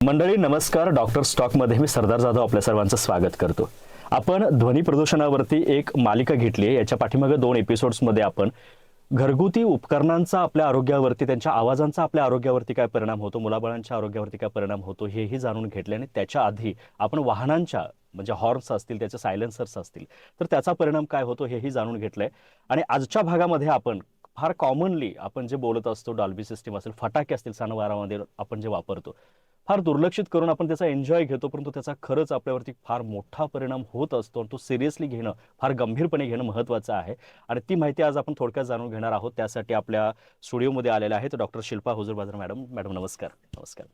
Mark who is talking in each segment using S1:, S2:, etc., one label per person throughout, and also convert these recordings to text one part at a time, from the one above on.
S1: मंडळी नमस्कार. डॉक्टर स्टॉकमध्ये मी सरदार जाधव आपल्या सर्वांचं स्वागत करतो. आपण ध्वनी प्रदूषणावरती एक मालिका घेतली आहे. याच्या पाठीमागे दोन एपिसोड्समध्ये आपण घरगुती उपकरणांचा आपल्या आरोग्यावरती त्यांच्या आवाजांचा आपल्या आरोग्यावरती काय परिणाम होतो मुलाबाळांच्या आरोग्यावरती काय परिणाम होतो हेही जाणून घेतले आणि त्याच्या आधी आपण वाहनांच्या म्हणजे हॉर्न्स असतील त्याचे सायलेन्सर्स असतील तर त्याचा परिणाम काय होतो हेही जाणून घेतलंय. आणि आजच्या भागामध्ये आपण फार कॉमनली आपण जे बोलत असतो डॉल्बी सिस्टीम असेल फटाके असतील सणवारामध्ये आपण जे वापरतो फार दुर्लक्षित करून आपण त्याचा एन्जॉय घेतो परंतु त्याचा खरंच आपल्यावरती फार मोठा परिणाम होत असतो आणि तो सिरियसली घेणं फार गंभीरपणे घेणं महत्त्वाचं आहे. आणि ती माहिती आज आपण थोडक्यात जाणून घेणार आहोत. त्यासाठी आपल्या स्टुडिओमध्ये आलेल्या आहेत डॉक्टर शिल्पा हुजूर बाजार मॅडम. मॅडम नमस्कार. नमस्कार.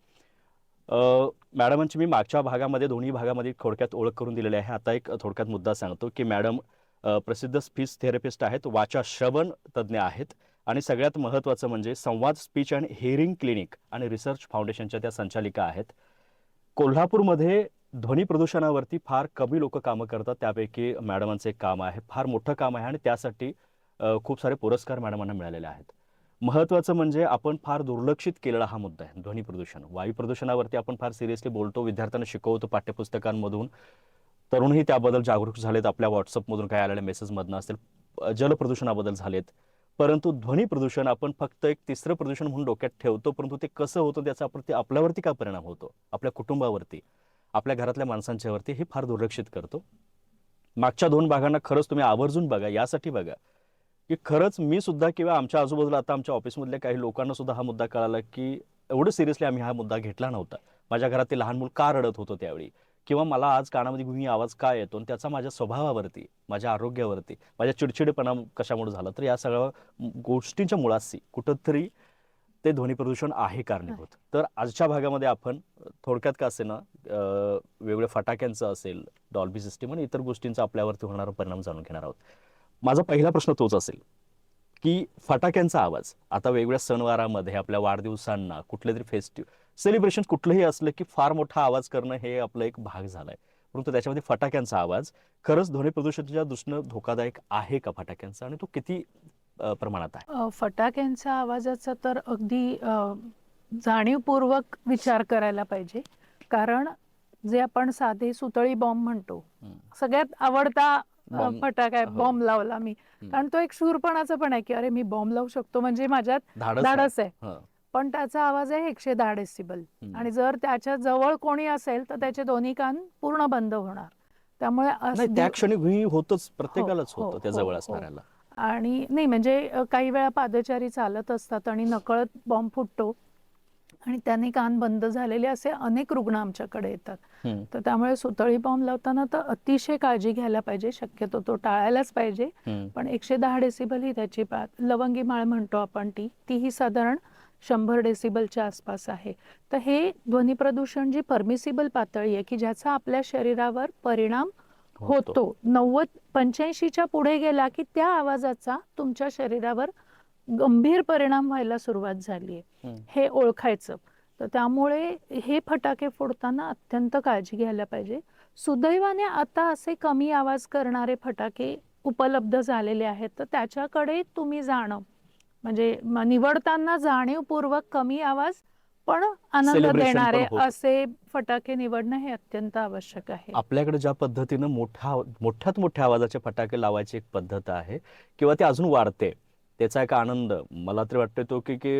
S1: मॅडमांची मी मागच्या भागामध्ये दोन्ही भागामध्ये थोडक्यात ओळख करून दिलेली आहे. आता एक थोडक्यात मुद्दा सांगतो की मॅडम प्रसिद्ध स्पीच थेरपिस्ट आहेत वाचा श्रवण तज्ज्ञ आहेत. आणि सगळ्यात महत्त्वाचं म्हणजे Samvad speech and hearing clinic आणि रिसर्च फाउंडेशनच्या त्या संचालिका आहेत. कोल्हापूरमध्ये ध्वनी प्रदूषणावरती फार कमी लोक कामं करतात. त्यापैकी मॅडमांचं एक काम आहे फार मोठं काम आहे आणि त्यासाठी खूप सारे पुरस्कार मॅडमांना मिळालेले आहेत. महत्त्वाचं म्हणजे आपण फार दुर्लक्षित केलेला हा मुद्दा आहे ध्वनी प्रदूषण. वायू प्रदूषणावरती आपण फार सिरियसली बोलतो विद्यार्थ्यांना शिकवतो पाठ्यपुस्तकांमधून. तरुणही त्याबद्दल जागरूक झालेत आपल्या व्हॉट्सअपमधून काय आलेल्या मेसेजमधनं असेल जल प्रदूषणाबद्दल झालेत. परंतु ध्वनी प्रदूषण आपण फक्त एक तिसरं प्रदूषण म्हणून डोक्यात ठेवतो परंतु ते कसं होतं त्याचा आपण ते आपल्यावरती काय परिणाम होतो? आपल्या कुटुंबावरती आपल्या घरातल्या माणसांच्यावरती हे फार दुर्लक्षित करतो. मागच्या दोन भागांना खरंच तुम्ही आवर्जून बघा यासाठी बघा की खरंच मी सुद्धा किंवा आमच्या आजूबाजूला आता आमच्या ऑफिसमधल्या काही लोकांना सुद्धा हा मुद्दा कळाला की एवढं सिरियसली आम्ही हा मुद्दा घेतला नव्हता. माझ्या घरात ते लहान मूल का रडत होतं त्यावेळी? किंवा मला आज कानामध्ये गुही आवाज का येतो? आणि त्याचा माझ्या स्वभावावरती माझ्या आरोग्यावरती माझ्या चिडचिडेपणा कशामुळे झाला? तर या सगळ्या गोष्टींच्या मुळाशी कुठंतरी ते ध्वनी प्रदूषण आहे कारणीभूत. तर आजच्या भागामध्ये आपण थोडक्यात का असे ना वेगवेगळ्या फटाक्यांचं असेल डॉल्बी सिस्टीम आणि इतर गोष्टींचा आपल्यावरती होणारा परिणाम जाणून घेणार आहोत. माझा पहिला प्रश्न तोच असेल. की फटाक्यांचा आवाज आता वेगवेगळ्या सणवारामध्ये आपल्या वाढदिवसांना कुठले तरी फेस्टिव्ह सेलिब्रेशन कुठलंही असलं की फार मोठा आवाज करणं हे आपलं एक भाग झालाय परंतु त्याच्यामध्ये फटाक्यांचा आवाज खरंच ध्वनी प्रदूषणाच्या दृष्टीनं धोकादायक आहे का फटाक्यांचा आणि तो किती प्रमाणात आहे
S2: फटाक्यांच्या आवाजाचा तर अगदी जाणीवपूर्वक विचार करायला पाहिजे कारण जे आपण साधे सुतळी बॉम्ब म्हणतो. सगळ्यात आवडता. फटाका आहे
S1: हो.
S2: बॉम्ब लावला मी. कारण तो एक शूरपणाचा पण आहे की अरे मी बॉम्ब लावू शकतो म्हणजे माझ्यात
S1: धाडस आहे.
S2: पण त्याचा आवाज आहे एकशे दहा डेसिबल. आणि जर त्याच्याजवळ कोणी असेल तर त्याचे दोन्ही कान पूर्ण बंद होणार त्यामुळे
S1: त्या क्षणी होतच प्रत्येकालाच
S2: हो,
S1: होतं त्या
S2: हो,
S1: जवळ
S2: हो.
S1: असणाऱ्याला
S2: आणि नाही म्हणजे काही वेळा पादचारी चालत असतात आणि नकळत बॉम्ब फुटतो आणि त्याने कान बंद झालेले असे अनेक रुग्ण आमच्याकडे येतात. तर त्यामुळे सुतळी बॉम्ब लावताना तर अतिशय काळजी घ्यायला पाहिजे. शक्यतो तो टाळायलाच पाहिजे. पण एकशे दहा डेसिबल ही त्याची लवंगी माळ म्हणतो आपण ती. तीही साधारण शंभर डेसिबलच्या आसपास आहे. तर हे ध्वनी प्रदूषण जी परमिसिबल पातळी आहे की ज्याचा आपल्या शरीरावर परिणाम होतो. नव्वद पंच्याऐंशीच्या पुढे गेला की त्या आवाजाचा तुमच्या शरीरावर गंभीर परिणाम व्हायला सुरुवात झाली आहे.
S1: हम्म.
S2: हे ओळखायचं. तर त्यामुळे हे फटाके फोडताना अत्यंत काळजी घ्यायला पाहिजे. सुदैवाने आता असे कमी आवाज करणारे फटाके उपलब्ध झालेले आहेत. तर त्याच्याकडे तुम्ही जाणं. म्हणजे निवडताना जाणीवपूर्वक कमी आवाज पण आनंद देणारे. असे फटाके निवडणं हे अत्यंत आवश्यक आहे.
S1: आपल्याकडे ज्या पद्धतीनं मोठ्या मोठ्यात मोठ्या आवाजाचे फटाके लावायची एक पद्धत आहे किंवा ते अजून वाढते. त्याचा एक आनंद. मला तरी वाटतं तो की की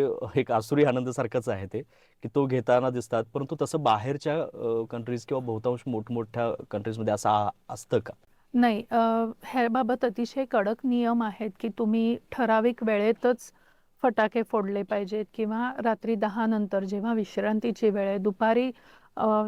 S1: एक आसुरी आनंदसारखाच आहे ते की तो घेताना दिसतात. परंतु तसं बाहेरच्या कंट्रीज किंवा बहुतांश मोठमोठ्या कंट्रीजमध्ये असं असतं का?
S2: नाही. ह्याबाबत अतिशय कडक नियम आहेत की तुम्ही ठराविक वेळेतच फटाके फोडले पाहिजेत किंवा रात्री दहा नंतर जेव्हा विश्रांतीची वेळ आहे दुपारी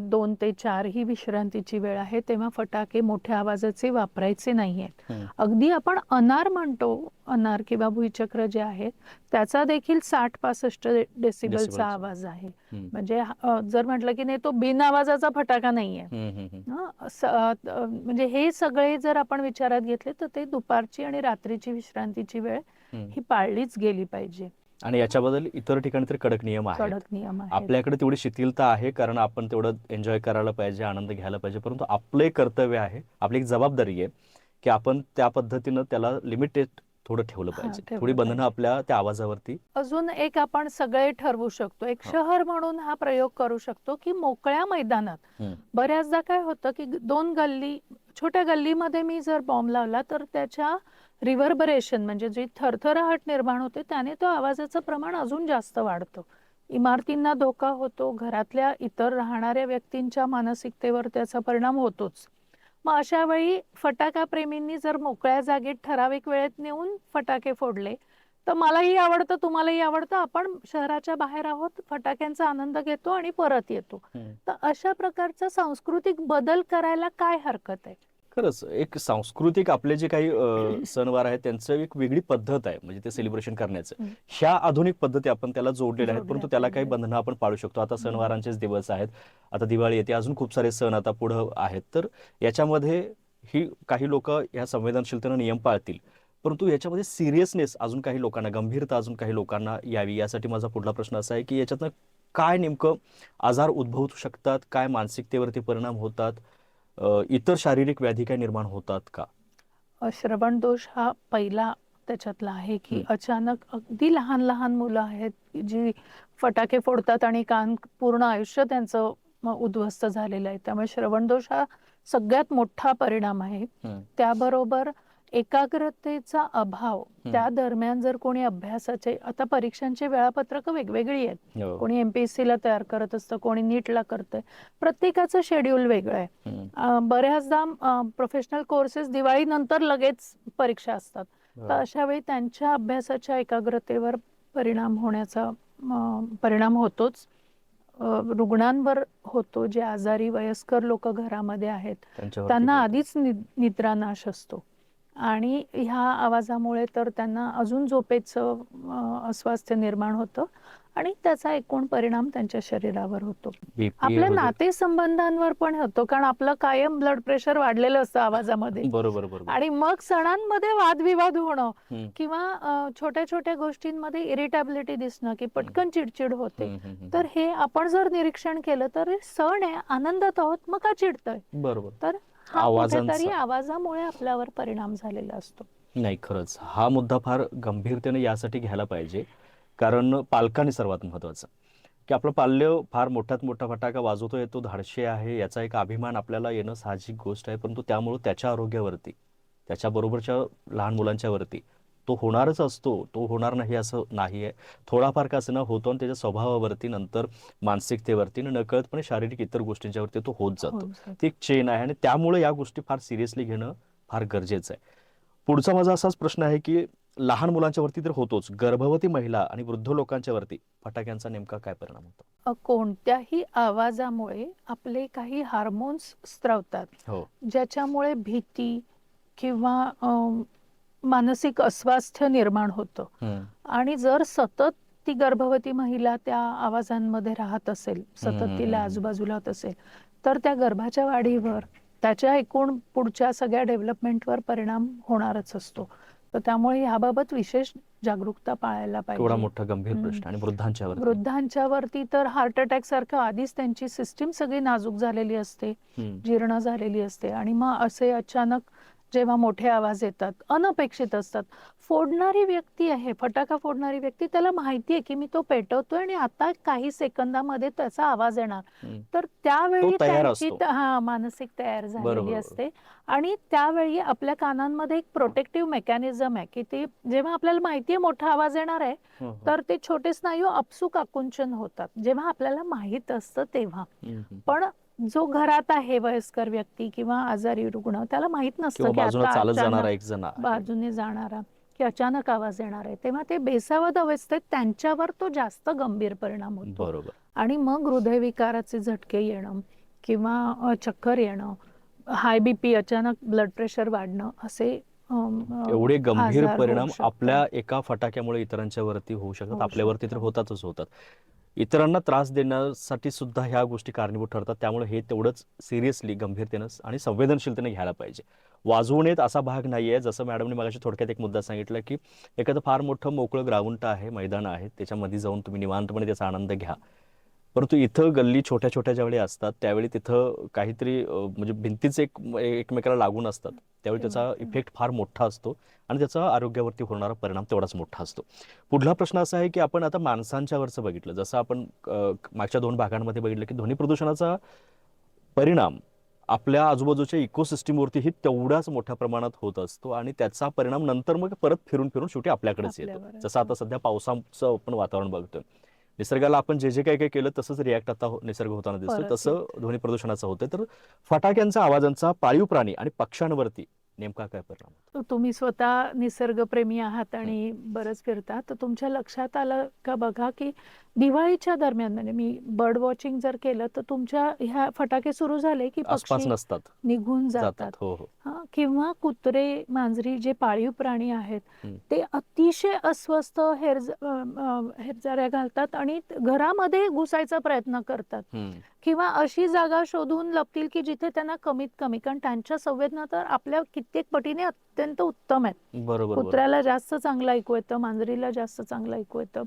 S2: दोन ते चार ही विश्रांतीची वेळ आहे तेव्हा फटाके मोठ्या आवाजाचे वापरायचे नाही आहेत. अगदी आपण अनार म्हणतो अनार किंवा भुईचक्र जे आहेत त्याचा देखील साठ पासष्ट डेसिबलचा. आवाज आहे. म्हणजे जर म्हटलं की नाही तो बिन आवाजाचा फटाका नाहीये म्हणजे हे सगळे जर आपण विचारात घेतले तर ते दुपारची आणि रात्रीची विश्रांतीची वेळ. ही पाळलीच गेली पाहिजे
S1: आणि याच्याबद्दल इतर ठिकाणी तर कडक नियम आहेत.
S2: कडक नियम आहेत.
S1: आपल्याकडे तेवढी शिथिलता आहे कारण आपण तेवढं एन्जॉय करायला पाहिजे आनंद घ्यायला पाहिजे परंतु आपलं एक कर्तव्य आहे आपली एक जबाबदारी आहे की आपण त्या पद्धतीनं त्याला लिमिटेड थोडं ठेवलं पाहिजे.
S2: ठेवलं
S1: थोडी बंधनं
S2: पाहिजे.
S1: आपल्या त्या आवाजावरती.
S2: अजून एक आपण सगळे ठरवू शकतो. एक
S1: हा.
S2: शहर म्हणून हा प्रयोग करू शकतो की मोकळ्या मैदानात. बऱ्याचदा काय होतं की दोन गल्ली छोट्या गल्लीमध्ये मी जर बॉम्ब लावला तर त्याच्या रिव्हर्बरेशन म्हणजे जी थरथराहट निर्माण होते त्याने तो आवाजाचं प्रमाण अजून जास्त वाढतं. इमारतींना धोका होतो घरातल्या इतर राहणाऱ्या व्यक्तींच्या मानसिकतेवर त्याचा परिणाम होतोच. मग अशा वेळी फटाका प्रेमींनी जर मोकळ्या जागेत ठराविक वेळेत नेऊन फटाके फोडले तर मलाही आवडतं तुम्हालाही आवडतं. आपण शहराच्या बाहेर आहोत फटाक्यांचा आनंद घेतो आणि परत येतो. तर अशा प्रकारचा सांस्कृतिक बदल करायला काय हरकत आहे?
S1: खरंच एक सांस्कृतिक आपले जे काही सणवार आहेत त्यांचं एक वेगळी पद्धत आहे म्हणजे ते सेलिब्रेशन करण्याचं. ह्या आधुनिक पद्धती आपण त्याला जोडलेल्या आहेत परंतु त्याला काही. बंधनं आपण पाळू शकतो. आता सणवारांचेच दिवस आहेत. आता दिवाळी येते अजून खूप सारे सण आता पुढं आहेत. तर याच्यामध्ये ही काही लोक या संवेदनशीलतेनं नियम पाळतील. परंतु याच्यामध्ये सिरियसनेस अजून काही लोकांना गंभीरता अजून काही लोकांना यावी यासाठी माझा पुढला प्रश्न असा आहे की याच्यातनं काय नेमकं आजार उद्भवू शकतात काय मानसिकतेवरती परिणाम होतात अ, इतर शारीरिक व्याधी काय निर्माण होतात का
S2: अ, श्रवण दोष हा पहिला त्याच्यातला आहे की. अचानक अगदी लहान लहान मुलं आहेत जी फटाके फोडतात आणि कान पूर्ण आयुष्य त्यांचं उद्ध्वस्त झालेलं आहे त्यामुळे श्रवण दोष हा सगळ्यात मोठा परिणाम आहे. त्याबरोबर एकाग्रतेचा अभाव त्या दरम्यान जर कोणी अभ्यासाचे आता परीक्षांची वेळापत्रक वेगवेगळी आहेत.
S1: हो.
S2: कोणी एमपीएससी ला तयार करत असतं कोणी नीटला करतंय. प्रत्येकाचं शेड्यूल वेगळं आहे. बऱ्याचदा प्रोफेशनल कोर्सेस दिवाळीनंतर लगेच परीक्षा असतात. तर अशा वेळी त्यांच्या अभ्यासाच्या एकाग्रतेवर परिणाम होण्याचा परिणाम होतोच. रुग्णांवर होतो जे आजारी वयस्कर लोक घरामध्ये आहेत. त्यांना. आधीच निद्रानाश असतो. आणि ह्या आवाजामुळे तर त्यांना अजून झोपेचं अस्वास्थ्य निर्माण होतं आणि त्याचा एकूण परिणाम त्यांच्या शरीरावर होतो. आपल्या. नातेसंबंधांवर पण होतो कारण आपलं कायम ब्लड प्रेशर वाढलेलं असतं आवाजामध्ये.
S1: बरोबर
S2: आणि मग सणांमध्ये वादविवाद होणं. किंवा छोट्या छोट्या गोष्टींमध्ये इरिटेबिलिटी दिसणं की पटकन चिडचिड होते. तर हे आपण जर निरीक्षण केलं तर सण आहे आनंदात आहोत मग का चिडतोय?
S1: बरोबर.
S2: तर हा
S1: आवाजांचा-
S2: कुठेतरी आवाजामुळे आपल्यावर परिणाम झालेला असतो.
S1: नाही खरंच. हा मुद्दा फार गंभीरतेने यासाठी घ्यायला पाहिजे. कारण पालकांनी सर्वात महत्वाचं की आपलं पाल्य फार मोठ्यात मोठा फटाका वाजवतोय तो धाडशी आहे याचा एक अभिमान आपल्याला येणं साहजिक गोष्ट आहे. परंतु त्यामुळं त्याच्या आरोग्यावरती त्याच्याबरोबरच्या लहान मुलांच्या वरती तो होणारच असतो तो होणार नाही असं नाही आहे थोडाफार का असं होतो आणि त्याच्या स्वभावावरती नंतर मानसिकतेवरती आणि नकळतपणे शारीरिक इतर गोष्टींच्यावरती तो होत जातो. ती एक चेन आहे आणि त्यामुळे या गोष्टी फार सिरियसली घेणं फार गरजेचं आहे. पुढचा माझा असाच प्रश्न आहे की लहान मुलांच्या वरती तर होतोच. गर्भवती महिला आणि वृद्ध लोकांच्या वरती फटाक्यांचा नेमका काय परिणाम होतो?
S2: कोणत्याही आवाजामुळे आपले काही हार्मोन्स स्त्रवतात
S1: हो.
S2: ज्याच्यामुळे भीती किंवा मानसिक अस्वास्थ्य निर्माण होतं आणि जर सतत ती गर्भवती महिला त्या आवाजांमध्ये राहत असेल सतत. तिला आजूबाजूला होत असेल तर त्या गर्भाच्या वाढीवर त्याच्या एकूण पुढच्या सगळ्या डेव्हलपमेंटवर परिणाम होणारच असतो तर त्यामुळे याबाबत विशेष जागरूकता पाळायला पाहिजे
S1: मोठा गंभीर. प्रश्न आणि वृद्धांच्या वरती
S2: वृद्धांच्या वरती तर हार्ट अटॅक सारखं आधीच त्यांची सिस्टीम सगळी नाजूक झालेली असते. जीर्ण झालेली असते आणि मग असे अचानक जेव्हा मोठे आवाज येतात अनपेक्षित असतात फोडणारी व्यक्ती आहे फटाका फोडणारी व्यक्ती त्याला माहिती आहे की मी तो पेटवतोय आणि आता काही सेकंदामध्ये त्याचा आवाज येणार. तर त्यावेळी त्यांची हा मानसिक तयार झालेली. असते आणि त्यावेळी आपल्या कानांमध्ये एक प्रोटेक्टिव्ह मेकॅनिझम आहे की ते जेव्हा आपल्याला माहिती आहे मोठा आवाज येणार आहे. तर ते छोटे स्नायू अपसूक आकुंचन होतात जेव्हा आपल्याला माहीत असतं तेव्हा. पण जो घरात आहे वयस्कर व्यक्ती किंवा आजारी रुग्ण त्याला माहीत नसतं की आता अचानक. बाजूने जाणारा की अचानक आवाज येणार आहे तेव्हा ते बेसावध अवस्थेत त्यांच्यावर तो जास्त गंभीर परिणाम होतो
S1: बरोबर
S2: आणि मग हृदयविकाराचे झटके येणं किंवा चक्कर येणं हाय बीपी अचानक ब्लड प्रेशर वाढणं असे
S1: एवढे गंभीर परिणाम. आपल्या एका फटाक्यामुळे इतरांच्या वरती होऊ शकतात आपल्यावरती तर. होतातच होतात इतरांना त्रास देण्यासाठी सुद्धा ह्या गोष्टी कारणीभूत ठरतात. त्यामुळे हे तेवढंच सिरियसली गंभीरतेनं आणि संवेदनशीलतेने घ्यायला पाहिजे. वाजवू नयेत असा भाग नाही आहे जसं मॅडमने मगाशी थोडक्यात एक मुद्दा सांगितला की एखादं फार मोठं मोकळं ग्राउंड आहे मैदान आहे त्याच्यामध्ये जाऊन तुम्ही निवांतपणे त्याचा आनंद घ्या. परंतु इथं गल्ली छोट्या छोट्या ज्यावेळी असतात त्यावेळी तिथं काहीतरी अं, म्हणजे भिंतीच एक एकमेकाला लागून असतात. त्यावेळी त्याचा. इफेक्ट फार मोठा असतो आणि त्याचा आरोग्यावरती होणारा परिणाम तेवढाच मोठा असतो. पुढला प्रश्न असा आहे की आपण आता माणसांच्यावरचं बघितलं जसं आपण अ, मागच्या दोन भागांमध्ये बघितलं की ध्वनी प्रदूषणाचा परिणाम आपल्या आजूबाजूच्या इकोसिस्टीमवरतीही तेवढ्याच मोठ्या प्रमाणात होत असतो आणि त्याचा परिणाम नंतर मग परत फिरून फिरून शेवटी आपल्याकडेच येतो.
S2: आपल्यावर
S1: जसं आता सध्या पावसाचं आपण वातावरण बघतोय. निसर्गाला आपण जे जे काही काही केलं तसंच रिॲक्ट आता हो- निसर्ग होताना
S2: परत
S1: तसं ध्वनी प्रदूषणाचं होतंय. तर फटाक्यांचा आवाजांचा पाळीव प्राणी आणि पक्ष्यांवरती नेमका काय परिणाम
S2: तुम्ही स्वतः निसर्गप्रेमी आहात आणि बरंच फिरता तर तुमच्या लक्षात आलं का बघा की दिवाळीच्या दरम्यान म्हणजे मी बर्ड वॉचिंग जर केलं तर तुमच्या ह्या फटाके सुरू झाले की
S1: आसपास
S2: पक्षी
S1: नसतात.
S2: निघून जातात
S1: जातात. हो हो.
S2: हा, किंवा कुत्रे मांजरी जे पाळीव प्राणी आहेत
S1: हं.
S2: ते अतिशय अस्वस्थ हेरज हेरजाऱ्या घालतात आणि घरामध्ये घुसायचा प्रयत्न करतात.
S1: हम्म.
S2: किंवा अशी जागा शोधून लपतील की जिथे त्यांना कमीत कमी कारण त्यांच्या संवेदना तर आपल्या कित्येक पटीने अत्यंत उत्तम आहेत.
S1: बरोबर बरोबर.
S2: कुत्र्याला जास्त चांगलं ऐकू येतं मांजरीला जास्त चांगलं ऐकू येतं.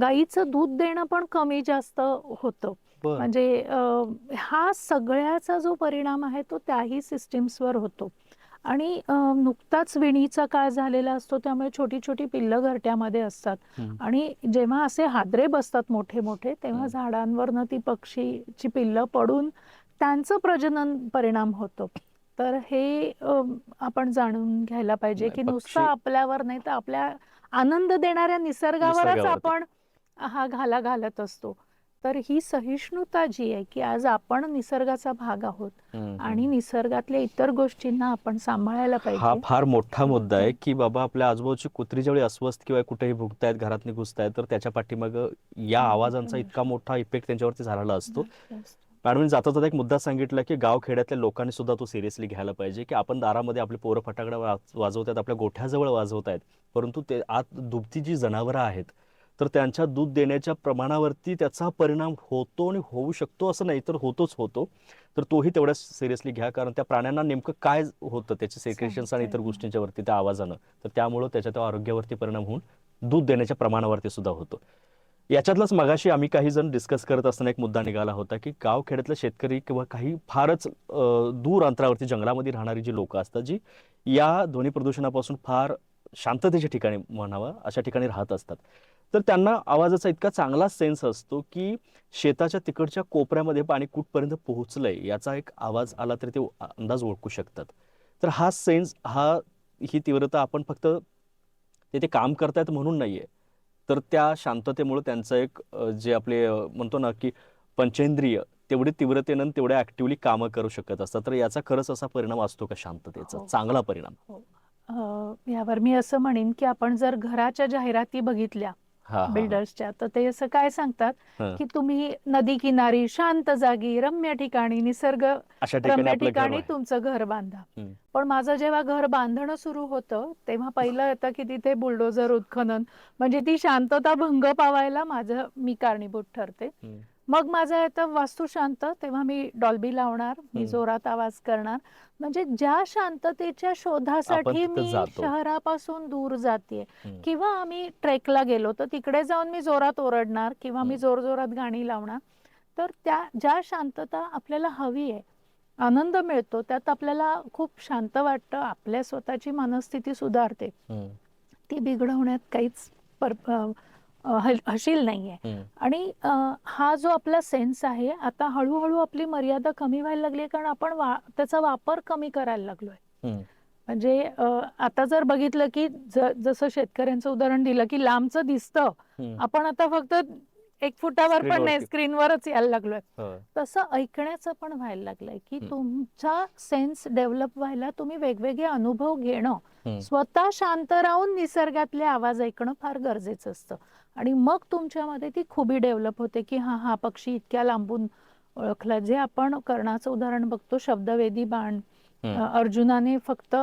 S2: गाईचं दूध देणं पण कमी जास्त होतं.
S1: बरं.
S2: म्हणजे अं, हा सगळ्याचा जो परिणाम आहे तो त्याही सिस्टीम्सवर होतो. आणि अं, नुकताच विणीचा काळ झालेला असतो त्यामुळे छोटी छोटी पिल्लं घरट्यामध्ये असतात.
S1: हम्म.
S2: आणि जेव्हा असे हादरे बसतात मोठे मोठे तेव्हा. झाडांवरनं ती पक्षीची पिल्लं पडून त्यांचं प्रजनन परिणाम होतो. तर हे आपण जाणून घ्यायला पाहिजे
S1: नाही,
S2: की नुसतं
S1: पक्षी-
S2: आपल्यावर नाही तर आपल्या आनंद देणाऱ्या निसर्गावरच
S1: निसर्गावरती.
S2: आपण हा घाला घालत असतो तर ही सहिष्णुता जी आहे की आज आपण निसर्गाचा भाग आहोत. आणि निसर्गातल्या इतर गोष्टींना आपण सांभाळायला
S1: हा
S2: पाहिजे
S1: फार मोठा मुद्दा आहे की बाबा आपल्या आजूबाजूची कुत्री ज्यावेळी अस्वस्थ किंवा कुठेही भुगतायत घरात घुसतायत तर त्याच्या पाठीमाग या आवाजांचा. इतका मोठा इफेक्ट त्यांच्यावरती झालेला असतो मॅडम जाता जाता एक मुद्दा सांगितला की गाव खेड्यातल्या लोकांनी सुद्धा तो सिरियसली घ्यायला पाहिजे की आपण दारामध्ये आपले पोरं फटाकडे वाजवतात आपल्या गोठ्याजवळ वाजवत आहेत परंतु ते आत दुभती जी जनावरं आहेत तर त्यांच्या दूध देण्याच्या प्रमाणावरती त्याचा परिणाम होतो आणि होऊ शकतो असं नाही तर होतोच होतो. तर तोही तेवढ्या सिरियसली घ्या कारण त्या प्राण्यांना नेमकं काय होतं त्याचे सेक्रेशन्स आणि इतर
S2: सांगता.
S1: गोष्टींच्या वरती त्या आवाजानं. तर त्यामुळं त्याच्या त्या आरोग्यावरती परिणाम होऊन दूध देण्याच्या प्रमाणावरती सुद्धा होतो. याच्यातलाच मगाशी आम्ही काही जण डिस्कस करत असताना एक मुद्दा निघाला होता की गाव खेड्यातले शेतकरी किंवा काही फारच दूर अंतरावरती जंगलामध्ये राहणारी जी लोक असतात जी या ध्वनी प्रदूषणापासून फार शांततेच्या ठिकाणी म्हणावं अशा ठिकाणी राहत असतात. तर त्यांना आवाजाचा इतका चांगला सेन्स असतो की शेताच्या तिकडच्या कोपऱ्यामध्ये पाणी कुठपर्यंत पोहोचलंय याचा एक आवाज आला तरी ते अंदाज ओळखू शकतात. तर हा सेन्स हा ही तीव्रता आपण फक्त ते ते काम करतायत म्हणून नाहीये. तर त्या शांततेमुळे त्यांचं एक जे आपले म्हणतो ना की पंचेंद्रिय तेवढे तीव्रतेनं तेवढ्या ऍक्टिव्हली कामं करू शकत असतात. तर याचा खरंच असा परिणाम असतो का शांततेचा?
S2: हो.
S1: चांगला परिणाम.
S2: अं, यावर मी असं म्हणेन की आपण जर घराच्या जाहिराती बघितल्या
S1: हा हा, हा
S2: बिल्डर्सच्या तर ते असं काय सांगतात. की तुम्ही नदी किनारी शांत जागी रम्य ठिकाणी निसर्ग रम्य ठिकाणी. तुमचं घर बांधा. पण माझं जेव्हा घर बांधणं सुरू होतं तेव्हा पहिलं येतं की तिथे बुलडोझर उत्खनन म्हणजे ती शांतता भंग पावायला माझं मी कारणीभूत ठरते. मग माझं येतं वास्तू शांत तेव्हा मी डॉल्बी लावणार मी. जोरात आवाज करणार म्हणजे ज्या शांततेच्या शोधासाठी
S1: तिथं
S2: मी
S1: जातो.
S2: शहरापासून दूर जाते. किंवा आम्ही ट्रेकला गेलो तर तिकडे जाऊन मी जोरात ओरडणार किंवा मी
S1: हं.
S2: जोर जोरात गाणी लावणार तर त्या ज्या शांतता आपल्याला हवी आहे आनंद मिळतो त्यात आपल्याला खूप शांत वाटतं आपल्या स्वतःची मनस्थिती सुधारते. ती बिघडवण्यात काहीच पर अ, हशील नाहीये. आणि हा जो आपला सेन्स आहे आता हळूहळू आपली मर्यादा कमी व्हायला लागली आहे कारण आपण वा त्याचा वापर कमी करायला लागलोय. म्हणजे आता जर बघितलं की जसं शेतकऱ्यांचं उदाहरण दिलं की लांबचं दिसतं. आपण आता फक्त एक फुटावर पण नाही. स्क्रीनवरच यायला लागलोय
S1: हो.
S2: तसं ऐकण्याचं पण व्हायला लागलंय की. तुमचा सेन्स डेव्हलप व्हायला तुम्ही वेगवेगळे अनुभव घेणं. स्वतः शांत राहून निसर्गातले आवाज ऐकणं फार गरजेचं असतं आणि मग तुमच्यामध्ये ती खुबी डेव्हलप होते की हा हा पक्षी इतक्या लांबून ओळखला. जे आपण कर्णाचं उदाहरण बघतो शब्दवेदी बाण अर्जुनाने फक्त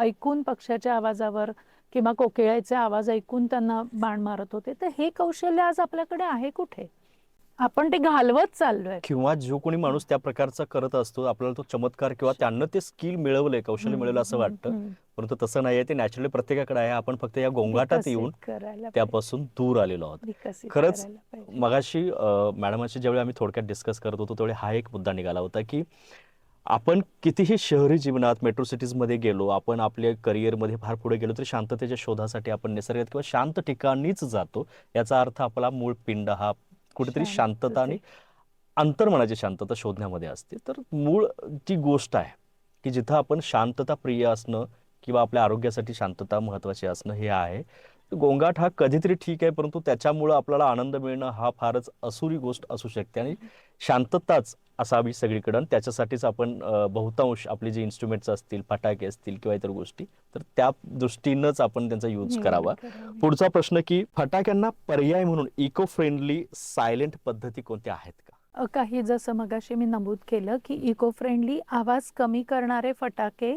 S2: ऐकून पक्षाच्या आवाजावर किंवा कोकिळाचे आवाज ऐकून त्यांना बाण मारत होते. तर हे कौशल्य आज आपल्याकडे आहे कुठे? आपण ते घालवत चाललोय.
S1: किंवा जो कोणी माणूस त्या प्रकारचा करत असतो आपल्याला तो चमत्कार किंवा त्यानं ते स्किल मिळवलंय कौशल्य मिळवलं असं वाटतं. परंतु तसं नाहीये ते नॅचरली प्रत्येकाकडे आहे. आपण फक्त या गोंगाटात येऊन. त्यापासून दूर आलेलो आहोत. खरंच. मगाशी मॅडमाशी ज्यावेळी आम्ही थोडक्यात डिस्कस करत होतो त्यावेळी हा एक मुद्दा निघाला होता की आपण कितीही शहरी जीवनात मेट्रो सिटीजमध्ये गेलो आपण आपल्या करिअरमध्ये फार पुढे गेलो तरी शांततेच्या शोधासाठी आपण निसर्गात किंवा शांत ठिकाणीच जातो. याचा अर्थ आपला मूळ पिंड हा कुठेतरी शांतता आणि अंतर्मनाची शांतता शोधण्यामध्ये असते. तर मूळ जी गोष्ट आहे की जिथं आपण शांतता प्रिय असणं किंवा आपल्या आरोग्यासाठी शांतता महत्वाची असणं हे आहे गोंगाट हा कधीतरी ठीक आहे परंतु त्याच्यामुळं आपल्याला आनंद मिळणं हा फारच असुरी गोष्ट असू शकते. आणि शांतताच असावी सगळीकडं. त्याच्यासाठीच आपण बहुतांश आपले जे इन्स्ट्रुमेंट्स असतील फटाके असतील किंवा इतर गोष्टी तर त्या दृष्टीनंच आपण त्यांचा यूज करावा. पुढचा प्रश्न की फटाक्यांना पर्याय म्हणून इको फ्रेंडली सायलेंट पद्धती कोणत्या आहेत का?
S2: काही जसं मगाशी मी नमूद केलं की इको फ्रेंडली आवाज कमी करणारे फटाके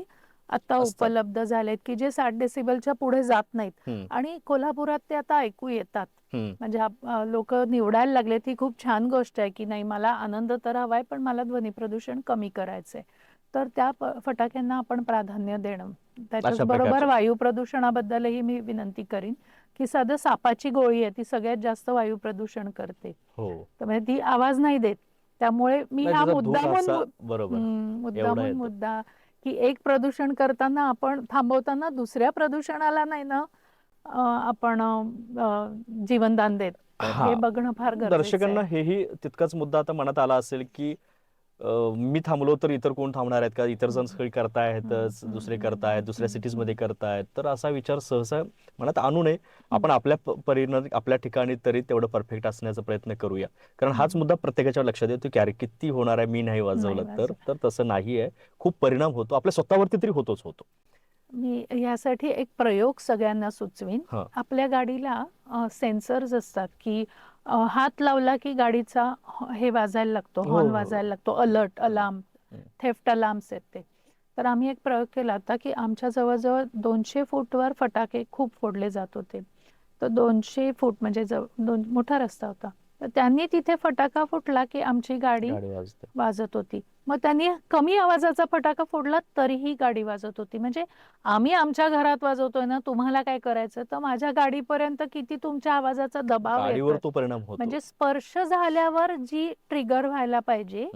S2: आता. उपलब्ध झालेत की जे साठ डेसिबलच्या पुढे जात नाहीत. आणि कोल्हापुरात ते आता ऐकू येतात. म्हणजे लोक निवडायला लागलेत ही खूप छान गोष्ट आहे की नाही मला आनंद तर हवाय पण मला ध्वनी प्रदूषण कमी करायचंय. तर त्या फटाक्यांना आपण प्राधान्य देणं. त्याच्याच बरोबर. वायू प्रदूषणाबद्दलही मी विनंती करीन की साधं सापाची गोळी आहे ती सगळ्यात जास्त वायू प्रदूषण करते.
S1: हो.
S2: तर म्हणजे ती आवाज नाही देत. त्यामुळे मी हा
S1: धूर
S2: मुद्दामून. मुद्दा की एक प्रदूषण करताना आपण थांबवताना दुसऱ्या प्रदूषणाला नाही ना आपण जीवनदान देत
S1: हा.
S2: बघणं फार गरजेचं
S1: दर्शकांना
S2: आहे.
S1: हेही तितकाच मुद्दा आता मनात आला असेल की मी थांबलो तर इतर कोण थांबणार आहेत का? इतर जण सगळी करतायतच दुसरे करतायत दुसऱ्या
S2: हम्म,
S1: सिटीजमध्ये करतायत. तर असा विचार सहसा मनात आणू नये. आपण आपल्या प- परीनं आपल्या ठिकाणी तरी तेवढं परफेक्ट असण्याचा प्रयत्न करूया. कारण हाच. मुद्दा प्रत्येकाच्या लक्षात येतो की अरे किती होणार आहे मी नाही वाजवलं तर. तर तसं नाही आहे. खूप परिणाम होतो. आपल्या स्वतःवरती तरी होतोच होतो.
S2: मी यासाठी एक प्रयोग सगळ्यांना सुचवीन. आपल्या गाडीला सेन्सर्स असतात की हात लावला की गाडीचा ह- हे वाजायला लागतो
S1: हो,
S2: हॉर्न
S1: हो.
S2: वाजायला लागतो अलर्ट अलार्म. थेफ्ट अलार्म्स आहेत ते तर आम्ही एक प्रयोग केला होता की आमच्या जवळजवळ दोनशे फूटवर फटाके खूप फोडले जात होते. तर दोनशे फूट म्हणजे दोन मोठा रस्ता होता. तर त्यांनी तिथे फटाका फुटला की आमची गाडी
S1: वाजत
S2: होती. मग त्यांनी कमी आवाजाचा फटाका फोडला तरीही गाडी वाजत होती. म्हणजे आम्ही आमच्या घरात वाजवतोय ना तुम्हाला काय करायचं तर माझ्या गाडीपर्यंत किती तुमच्या आवाजाचा दबाव
S1: गाडीवर
S2: येतोय
S1: तो परिणाम होतो.
S2: म्हणजे स्पर्श झाल्यावर जी ट्रिगर व्हायला पाहिजे.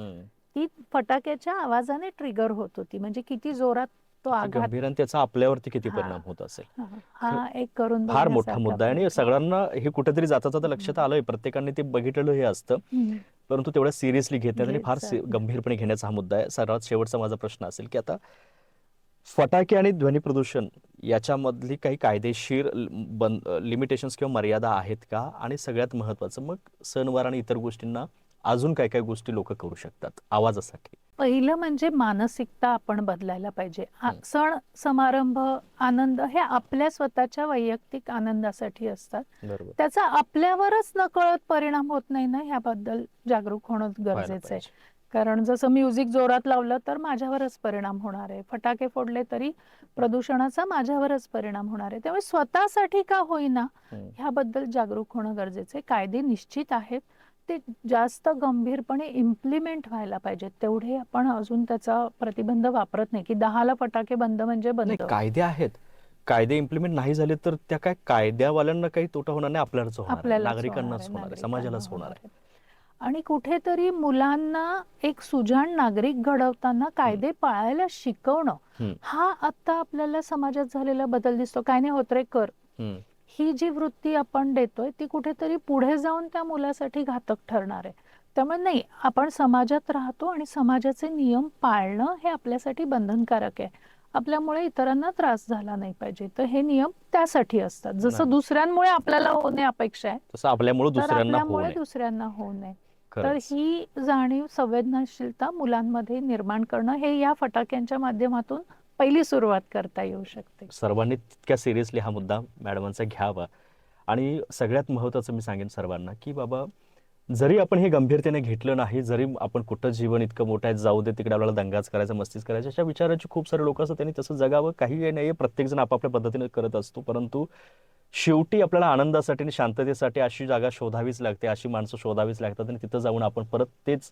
S2: ती फटाक्याच्या आवाजाने ट्रिगर होत होती. म्हणजे किती जोरात तो आघात
S1: गंभीर आणि त्याचा आपल्यावरती किती
S2: हा.
S1: परिणाम होत असेल?
S2: हा, हा एक करून
S1: फार मोठा
S2: बघण्यासारखा
S1: मुद्दा आहे आणि. सगळ्यांना हे कुठेतरी जाता जाता लक्षात आलंय. प्रत्येकाने ते बघितलेलं हे असतं.
S2: हम्म.
S1: परंतु तेवढ्या सिरियसली घेत नाहीत आणि
S2: घेत
S1: फार
S2: जात
S1: सि-
S2: नाही.
S1: गंभीरपणे घेण्याचा हा मुद्दा आहे. सर्वात शेवटचा माझा प्रश्न असेल की आता फटाके आणि ध्वनी प्रदूषण याच्यामधली काही कायदेशीर लिमिटेशन्स किंवा मर्यादा आहेत का? आणि सगळ्यात महत्वाचं मग सणवार आणि इतर गोष्टींना अजून काय काय गोष्टी लोक करू शकतात? आवाजासाठी
S2: पहिलं म्हणजे मानसिकता आपण बदलायला पाहिजे. सण समारंभ आनंद हे आपल्या स्वतःच्या वैयक्तिक आनंदासाठी असतात. त्याचा आपल्यावरच नकळत परिणाम होत नाही ना ह्याबद्दल जागरूक होणं गरजेचं आहे. कारण जसं म्युझिक जोरात लावलं तर माझ्यावरच परिणाम होणार आहे. फटाके फोडले तरी प्रदूषणाचा माझ्यावरच परिणाम होणार आहे. त्यामुळे स्वतःसाठी का होईना. ह्याबद्दल जागरूक होणं गरजेचं आहे. कायदे निश्चित आहेत. ते जास्त गंभीरपणे इम्प्लिमेंट व्हायला पाहिजेत. तेवढे आपण अजून त्याचा प्रतिबंध वापरत नाही की दहाला फटाके बंद म्हणजे बंद.
S1: नाही कायदे आहेत. कायदे इम्प्लिमेंट नाही झाले तर त्या काय कायद्यावाल्यांना काही तोटा होणार नाही आपल्यालाच होणार आहे.
S2: आपल्यालाच
S1: नागरिकांनाच
S2: होणार
S1: आहे समाजालाच होणार आहे.
S2: आणि कुठेतरी मुलांना एक सुजाण नागरिक घडवताना कायदे पाळायला शिकवणं
S1: हम्म.
S2: हा आता आपल्याला समाजात झालेला बदल दिसतो. काय नाही होत रे कर.
S1: हम्म.
S2: ही जी वृत्ती आपण देतोय ती कुठेतरी पुढे जाऊन त्या मुलासाठी घातक ठरणार आहे. त्यामुळे नाही आपण समाजात राहतो आणि समाजाचे नियम पाळणं हे आपल्यासाठी बंधनकारक आहे. आपल्यामुळे इतरांना त्रास झाला नाही पाहिजे. तर हे नियम त्यासाठी असतात. जसं. दुसऱ्यांमुळे आपल्याला होणे अपेक्षा आहे
S1: तसं आपल्यामुळे दुसऱ्यांना होऊ
S2: आपल्यामुळे
S1: नये.
S2: दुसऱ्यांना होऊ नये. तर
S1: खरंच.
S2: ही जाणीव संवेदनशीलता मुलांमध्ये निर्माण करणं हे या फटाक्यांच्या माध्यमातून पहिली सुरुवात करता येऊ शकते.
S1: सर्वांनी तितक्या सिरियसली हा मुद्दा मॅडमांचा घ्यावा. आणि सगळ्यात महत्त्वाचं मी सांगेन सर्वांना की बाबा जरी आपण हे गंभीरतेने घेतलं नाही जरी आपण कुठं जीवन इतकं मोठं आहे जाऊ दे तिकडे आपल्याला दंगाच करायचा मस्तीच करायचा अशा विचाराची खूप सारे लोक असतात त्यांनी तसं जगावं काही नाही प्रत्येक प्रत्येकजण आपापल्या पद्धतीने करत असतो परंतु शेवटी आपल्याला आनंदासाठी आणि शांततेसाठी अशी जागा शोधावीच लागते अशी माणसं शोधावीच लागतात आणि तिथं जाऊन आपण परत तेच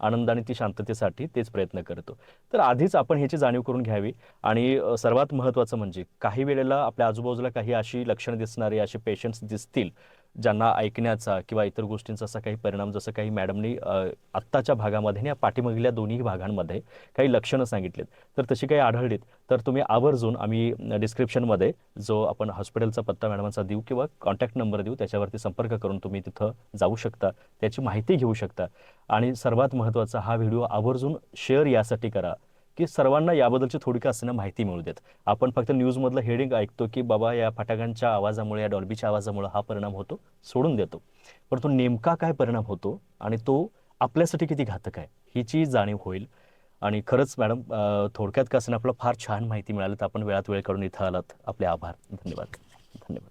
S1: आनंद आणि ती शांततेसाठी तेच प्रयत्न करतो. तर आधीच आपण ह्याची जाणीव करून घ्यावी आणि सर्वात महत्त्वाचं म्हणजे काही वेळेला आपल्या आजूबाजूला काही अशी लक्षणं दिसणारी असे पेशंट्स दिसतील ज्यांना ऐकण्याचा किंवा इतर गोष्टींचा असा काही परिणाम जसं काही मॅडमनी आत्ताच्या भागामध्ये आणि या पाठीमागल्या दोन्ही भागांमध्ये काही लक्षणं सांगितलीत. तर तशी काही आढळलीत तर तुम्ही आवर्जून आम्ही डिस्क्रिप्शनमध्ये जो आपण हॉस्पिटलचा पत्ता मॅडमांचा देऊ किंवा कॉन्टॅक्ट नंबर देऊ त्याच्यावरती संपर्क करून तुम्ही तिथं जाऊ शकता. त्याची माहिती घेऊ शकता. आणि सर्वात महत्त्वाचा हा व्हिडिओ आवर्जून शेअर यासाठी करा. की सर्वांना याबद्दलची थोडी का असताना माहिती मिळू देत. आपण फक्त न्यूजमधलं हेडिंग ऐकतो की बाबा या फटाक्यांच्या आवाजामुळे या डॉल्बीच्या आवाजामुळे हा परिणाम होतो सोडून देतो. परंतु नेमका काय परिणाम होतो आणि तो आपल्यासाठी किती घातक आहे हिची जाणीव होईल. आणि खरंच मॅडम थोडक्यात का असताना आपल्याला फार छान माहिती मिळाली. तर आपण वेळात वेळ काढून इथं आलात. आपले आभार. धन्यवाद. धन्यवाद.